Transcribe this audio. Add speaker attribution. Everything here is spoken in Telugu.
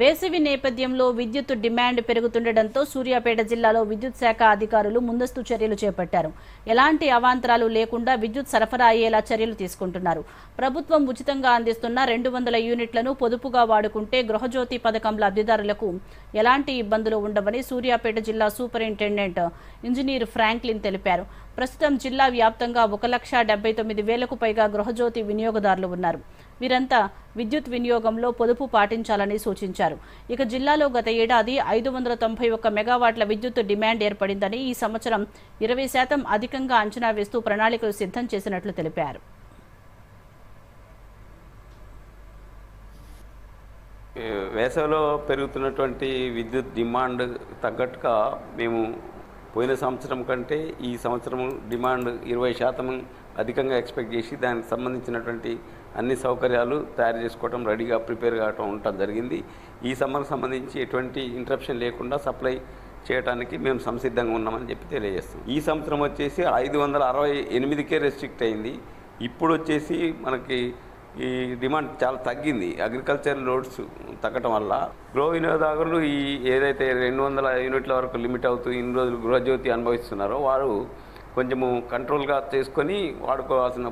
Speaker 1: వేసవి నేపథ్యంలో విద్యుత్ డిమాండ్ పెరుగుతుండటంతో సూర్యాపేట జిల్లాలో విద్యుత్ శాఖ అధికారులు ముందస్తు చర్యలు చేపట్టారు. ఎలాంటి అవాంతరాలు లేకుండా విద్యుత్ సరఫరా అయ్యేలా చర్యలు తీసుకుంటున్నారు. ప్రభుత్వం ఉచితంగా అందిస్తున్న రెండు వందల యూనిట్లను పొదుపుగా వాడుకుంటే గృహజ్యోతి పథకం లబ్ధిదారులకు ఎలాంటి ఇబ్బందులు ఉండవని సూర్యాపేట జిల్లా సూపరింటెండెంట్ ఇంజనీర్ ఫ్రాంక్లిన్ తెలిపారు. ప్రస్తుతం జిల్లా వ్యాప్తంగా ఒక లక్ష డెబ్బై తొమ్మిది వేలకు పైగా గృహజ్యోతి వినియోగదారులు ఉన్నారు. వీరంతా విద్యుత్ వినియోగంలో పొదుపు పాటించాలని సూచించారు. ఇక జిల్లాలో గత ఏడాది ఐదు వందల తొంభై ఒక్క మెగావాట్ల విద్యుత్ డిమాండ్ ఏర్పడిందని ఈ సంవత్సరం ఇరవై శాతం అధికంగా అంచనా వేస్తూ ప్రణాళికలు సిద్ధం చేసినట్లు తెలిపారు.
Speaker 2: వేసవిలో పెరుగుతున్నటువంటి విద్యుత్ డిమాండ్ తగ్గట్టుగా మేము పోయిన సంవత్సరం కంటే ఈ సంవత్సరం డిమాండ్ ఇరవై శాతం అధికంగా ఎక్స్పెక్ట్ చేసి దానికి సంబంధించినటువంటి అన్ని సౌకర్యాలు తయారు చేసుకోవటం రెడీగా ప్రిపేర్ కావటం ఉండటం జరిగింది. ఈ సమ్మర్కి సంబంధించి ఎటువంటి ఇంటరప్షన్ లేకుండా సప్లై చేయడానికి మేము సంసిద్ధంగా ఉన్నామని చెప్పి తెలియజేస్తాం ఈ సంవత్సరం వచ్చేసి ఐదు వందల అరవై ఎనిమిదికే రెస్ట్రిక్ట్ అయింది. ఇప్పుడు వచ్చేసి మనకి ఈ డిమాండ్ చాలా తగ్గింది. అగ్రికల్చర్ లోడ్స్ తగ్గటం వల్ల గృహ వినియోగదారులు ఈ ఏదైతే రెండు వందల యూనిట్ల వరకు లిమిట్ అవుతూ ఇన్ని రోజులు గృహజ్యోతి అనుభవిస్తున్నారో వారు కొంచెము కంట్రోల్గా చేసుకొని వాడుకోవాల్సిన